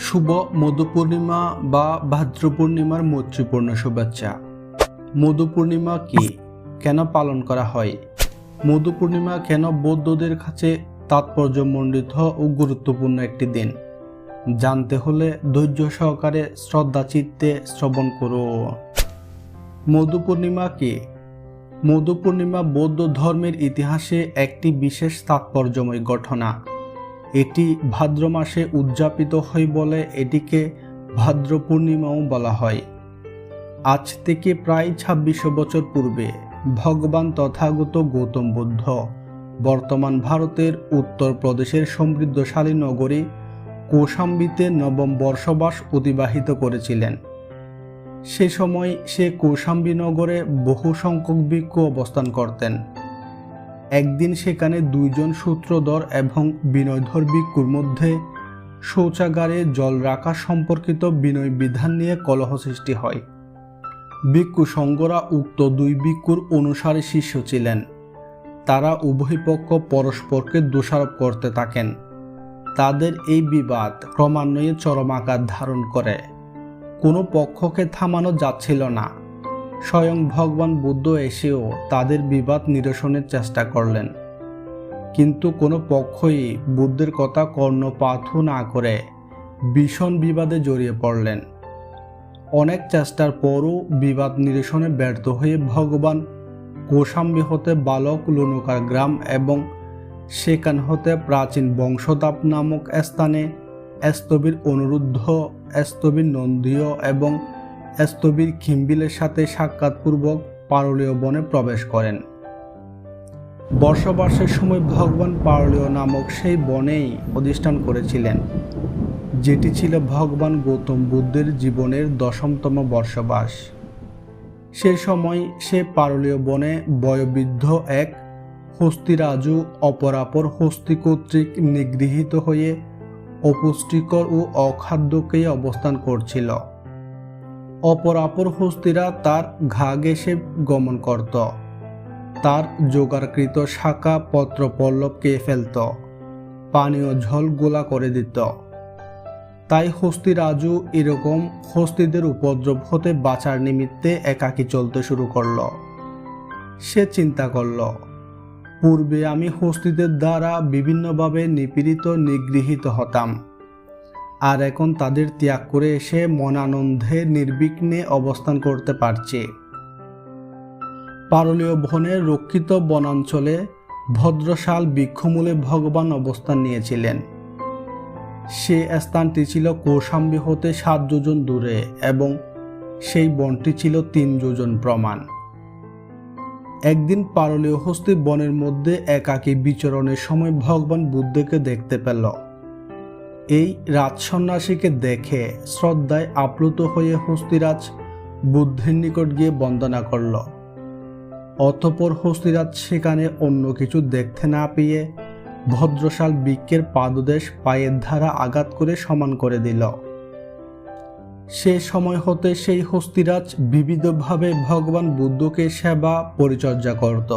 শুভ মধু পূর্ণিমা বা ভাদ্র পূর্ণিমার মৈত্রীপূর্ণ শুভেচ্ছা। মধু পূর্ণিমা কি? কেন পালন করা হয়? মধু পূর্ণিমা কেন বৌদ্ধদের কাছে তাৎপর্যমণ্ডিত ও গুরুত্বপূর্ণ একটি দিন? জানতে হলে ধৈর্য সহকারে শ্রদ্ধা চিত্তে শ্রবণ করো। মধু পূর্ণিমা কি? মধু পূর্ণিমা বৌদ্ধ ধর্মের ইতিহাসে একটি বিশেষ তাৎপর্যময় ঘটনা। এটি ভাদ্র মাসে উদযাপিত হয় বলে এটিকে ভাদ্র পূর্ণিমাও বলা হয়। আজ থেকে প্রায় ছাব্বিশশো বছর পূর্বে ভগবান তথাগত গৌতম বুদ্ধ বর্তমান ভারতের উত্তর প্রদেশের সমৃদ্ধশালী নগরী কৌশাম্বিতে নবম বর্ষবাস অতিবাহিত করেছিলেন। সে সময় সে কৌশাম্বী নগরে বহু সংখ্যক ভিক্ষু অবস্থান করতেন। একদিন সেখানে দুইজন সূত্রধর এবং বিনয়ধর ভিক্ষুর মধ্যে শৌচাগারে জল রাখা সম্পর্কিত বিনয় বিধান নিয়ে কলহ সৃষ্টি হয়। ভিক্ষু সঙ্গরা উক্ত দুই ভিক্ষুর অনুসারে শিষ্য ছিলেন। তারা উভয় পক্ষ পরস্পরকে দোষারোপ করতে থাকেন। তাদের এই বিবাদ ক্রমান্বয়ে চরম আকার ধারণ করে। কোনো পক্ষকে থামানো যাচ্ছিল না। স্বয়ং ভগবান বুদ্ধ এসেও তাদের বিবাদ নিরসনের চেষ্টা করলেন। কিন্তু কোনো পক্ষই বুদ্ধের কথা কর্ণপাত না করে ভীষণ বিবাদে জড়িয়ে পড়লেন। অনেক চেষ্টার পরও বিবাদ নিরসনে ব্যর্থ হয়ে ভগবান কোশাম্বী হতে বালক লুনুকার গ্রাম এবং সেখান হতে প্রাচীন বংশদাপ নামক স্থানে স্তবীর অনুরুদ্ধ স্তবীর নন্দীয় এবং স্তবীর খিম্বিলের সাথে সাক্ষাৎপূর্বক পারলীয় বনে প্রবেশ করেন। বর্ষবাসের সময় ভগবান পারলীয় নামক সেই বনেই অধিষ্ঠান করেছিলেন, যেটি ছিল ভগবান গৌতম বুদ্ধের জীবনের দশমতম বর্ষবাস। সে সময় সে পারলীয় বনে বয়োবৃদ্ধ এক হস্তিরাজু অপরাপর হস্তি কর্তৃক নিগৃহীত হয়ে অপুষ্টিকর ও অখাদ্যকেই অবস্থান করছিল। অপরাপর হস্তিরা তার ঘা ঘেসে গমন করত। তার জোগাড়কৃত শাখা পত্র পল্লব খেয়ে ফেলত, পানীয় ঝল গোলা করে দিত। তাই হস্তিরাজু এরকম হস্তিদের উপদ্রব হতে বাঁচার নিমিত্তে একাকী চলতে শুরু করল। সে চিন্তা করল, পূর্বে আমি হস্তিদের দ্বারা বিভিন্নভাবে নিপীড়িত, নিগৃহীত হতাম। আর এখন তাদের ত্যাগ করে এসে মনানন্দে নির্বিঘ্নে অবস্থান করতে পারছে। পারলীয় বনের রক্ষিত বনাঞ্চলে ভদ্রশাল বৃক্ষমূলে ভগবান অবস্থান নিয়েছিলেন। সে স্থানটি ছিল কৌশাম্বী হতে সাত যোজন দূরে এবং সেই বনটি ছিল তিন যোজন প্রমাণ। একদিন পারলীয় হস্তি বনের মধ্যে একাকী বিচরণের সময় ভগবান বুদ্ধকে দেখতে পেল। এই রাজসন্ন্যাসীকে দেখে শ্রদ্ধায় আপ্লুত হয়ে হস্তিরাজ বুদ্ধের নিকট গিয়ে বন্দনা করল। অতপর হস্তিরাজ সেখানে অন্য কিছু দেখতে না পেয়ে ভদ্রশাল বৃক্ষের পাদদেশ পায়ের ধারা আঘাত করে সমান করে দিল। সে সময় হতে সেই হস্তিরাজ বিবিধভাবে ভগবান বুদ্ধকে সেবা পরিচর্যা করত।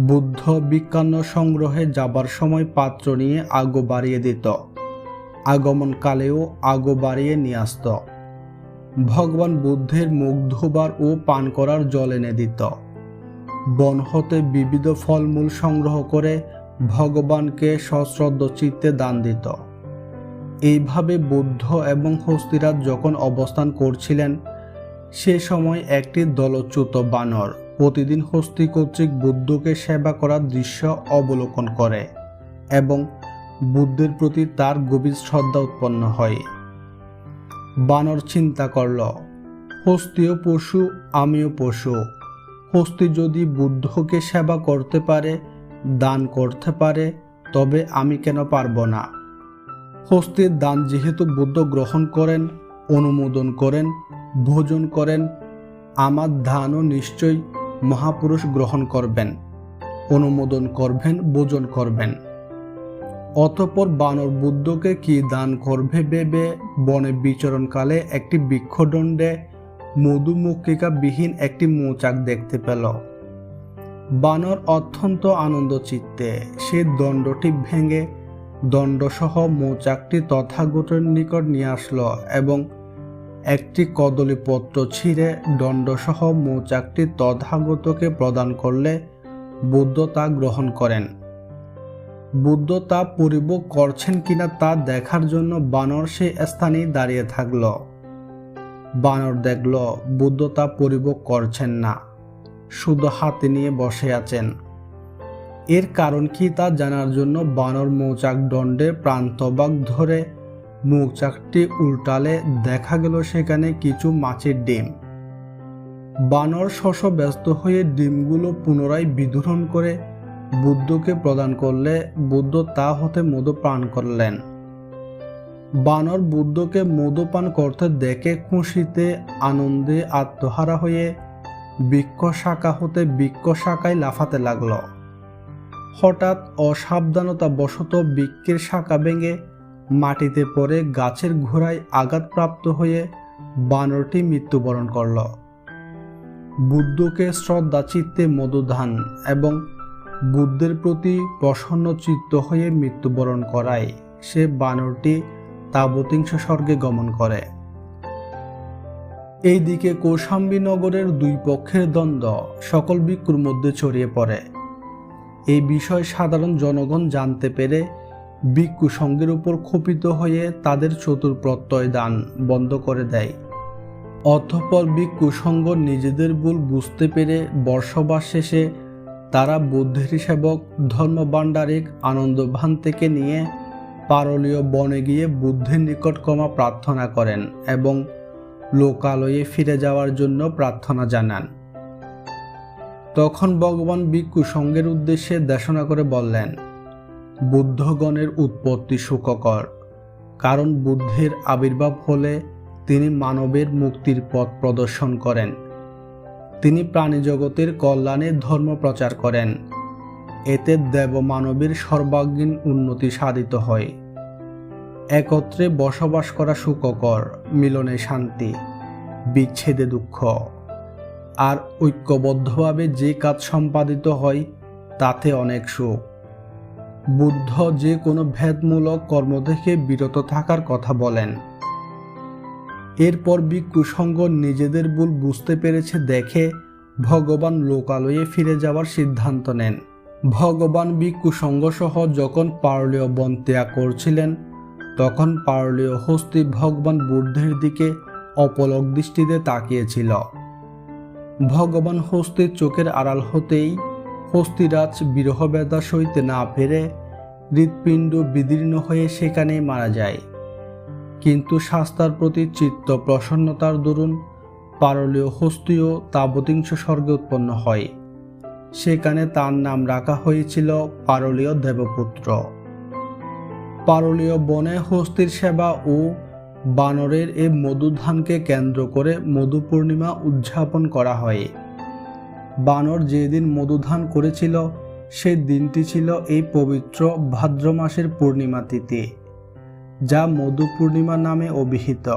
বুদ্ধ বিজ্ঞান সংগ্রহে যাবার সময় পাত্র নিয়ে আগো বাড়িয়ে দিত। আগমনকালেও আগো বাড়িয়ে নিয়ে আসত। ভগবান বুদ্ধের মুখ ধোবার ও পান করার জল এনে দিত। বন হতে বিবিধ ফলমূল সংগ্রহ করে ভগবানকে সশ্রদ্ধ চিত্তে দান দিত। এইভাবে বুদ্ধ এবং হস্তিরাজ যখন অবস্থান করছিলেন, সে সময় একটি দলচ্যুত বানর প্রতিদিন হস্তি কর্তৃক বুদ্ধকে সেবা করার দৃশ্য অবলোকন করে এবং বুদ্ধের প্রতি তার গভীর শ্রদ্ধা উৎপন্ন হয়। বানর চিন্তা করল হস্তীয় পশু, আমিও পশু। হস্তি যদি বুদ্ধকে সেবা করতে পারে, দান করতে পারে, তবে আমি কেন পারব না? হস্তির দান যেহেতু বুদ্ধ গ্রহণ করেন, অনুমোদন করেন, ভোজন করেন, আমার দানও নিশ্চয়ই মহাপুরুষ গ্রহণ করবেন, অনুমোদন করবেন, ভোজন করবেন। অতপর বানর বুদ্ধকে কি দান করবে ভেবে বনে বিচরণকালে একটি বৃক্ষদণ্ডে মধুমক্ষিকা বিহীন একটি মৌচাক দেখতে পেল। বানর অত্যন্ত আনন্দ চিত্তে সে দণ্ডটি ভেঙে দণ্ডসহ মৌচাকটি তথাগতের নিকট নিয়ে আসলো এবং একটি কদলীপত্র ছিঁড়ে দণ্ডসহ মৌচাকটি তথাগতকে প্রদান করলে বুদ্ধ তা গ্রহণ করেন। বুদ্ধ তা পরিভোগ করছেন কিনা তা দেখার জন্য বানর সে স্থানেই দাঁড়িয়ে থাকল। বানর দেখল, বুদ্ধ তা পরিভোগ করছেন না। শুধু হাতে নিয়ে বসে আছেন। এর কারণ কি তা জানার জন্য বানর মৌচাক দণ্ডের প্রান্তভাগ ধরে মৌচাকটি উল্টালে দেখা গেল সেখানে কিছু মাছের ডিম। বানর শশ ব্যস্ত হয়ে ডিমগুলো পুনরায় বিদূরণ করে বুদ্ধকে প্রদান করলে বুদ্ধ তা হতে মধু পান করলেন। বানর বুদ্ধকে মধু পান করতে দেখে খুশিতে আনন্দে আত্মহারা হয়ে বৃক্ষ শাখা হতে বৃক্ষ শাখায় লাফাতে লাগল। হঠাৎ অসাবধানতা বশত বৃক্ষের শাখা ভেঙে মাটিতে পড়ে গাছের ঘোড়ায় আঘাতপ্রাপ্ত হয়ে বানরটি মৃত্যুবরণ করল। বুদ্ধকে শ্রদ্ধা চিত্তে মধুধান এবং বুদ্ধের প্রতি প্রসন্ন চিত্ত হয়ে মৃত্যুবরণ করায়। সে বানরটি তাবতিংশ স্বর্গে গমন করে। এইদিকে কৌশাম্বী নগরের দুই পক্ষের দ্বন্দ্ব, সকল ভিক্ষুর মধ্যে ছড়িয়ে পড়ে। এই বিষয় সাধারণ জনগণ জানতে পেরে ভিক্ষু সঙ্গের উপর ক্ষোভিত হয়ে তাদের চতুর প্রত্যয় দান বন্ধ করে দেয়। অতঃপর ভিক্ষু সঙ্গ নিজেদের ভুল বুঝতে পেরে বর্ষবাস শেষে তারা বুদ্ধের সেবক, ধর্মভাণ্ডারিক আনন্দভান থেকে নিয়ে পারলীয় বনে গিয়ে বুদ্ধের নিকট ক্ষমা প্রার্থনা করেন এবং লোকালয়ে ফিরে যাওয়ার জন্য প্রার্থনা জানান। তখন ভগবান ভিক্ষু সঙ্গের উদ্দেশ্যে দেশনা করে বললেন, বুদ্ধগণের উৎপত্তি সুখকর, কারণ বুদ্ধের আবির্ভাব হলে তিনি মানবের মুক্তির পথ প্রদর্শন করেন। তিনি প্রাণী জগতের কল্যাণে ধর্ম প্রচার করেন। এতে দেব মানবের সর্বাঙ্গীন উন্নতি সাধিত হয়। একত্রে বসবাস করা সুখকর, মিলনে শান্তি, বিচ্ছেদে দুঃখ। আর ঐক্যবদ্ধভাবে যে কাজ সম্পাদিত হয়, তাতে অনেক সুখ। বুদ্ধ যে কোনো ভেদমূলক কর্ম থেকে বিরত থাকার কথা বলেন। এরপর ভিক্ষুসঙ্গ নিজেদের ভুল বুঝতে পেরেছে দেখে ভগবান লোকালয়ে ফিরে যাওয়ার সিদ্ধান্ত নেন। ভগবান ভিক্ষুসঙ্গ সহ যখন পারলীয় বন ত্যাগ করছিলেন, তখন পারলীয় হস্তি ভগবান বুদ্ধের দিকে অপলক দৃষ্টিতে তাকিয়েছিল। ভগবান হস্তির চোখের আড়াল হতেই হস্তিরাজ বিরহ বেদা সইতে না পেরে হৃৎপিণ্ড বিদীর্ণ হয়ে সেখানেই মারা যায়। কিন্তু শাস্তার প্রতি চিত্ত প্রসন্নতার দরুন পারলীয় হস্তিও তাবতিংশ স্বর্গে উৎপন্ন হয়। সেখানে তার নাম রাখা হয়েছিল পারলীয় দেবপুত্র। পারলীয় বনে হস্তির সেবা ও বানরের এই মধুধানকে কেন্দ্র করে মধু পূর্ণিমা উদযাপন করা হয়। বানর যেদিন মধুধান করেছিল, সেই দিনটি ছিল এই পবিত্র ভাদ্র মাসের পূর্ণিমা তিথি। যা মধু পূর্ণিমা নামে অভিহিত।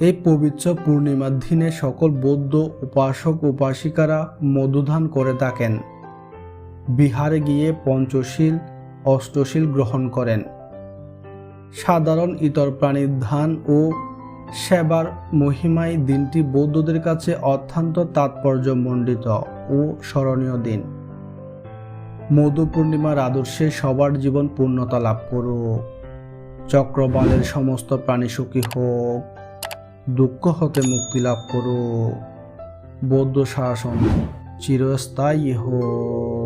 এই পবিত্র পূর্ণিমার দিনে সকল বৌদ্ধ, উপাসক, উপাসিকারা মধুধান করে থাকেন। বিহারে গিয়ে পঞ্চশীল, অষ্টশীল গ্রহণ করেন। সাধারণ ইতর প্রাণীর ধান ও সেবার মহিমায় দিনটি বৌদ্ধদের কাছে অত্যন্ত তাৎপর্যমণ্ডিত ও স্মরণীয় দিন। মধু পূর্ণিমার আদর্শে সবার জীবন পূর্ণতা লাভ করুক। চক্রবালের সমস্ত প্রাণী সুখী হোক। দুঃখ হতে মুক্তি লাভ করুক। বৌদ্ধ শাসন চিরস্থায়ী হোক।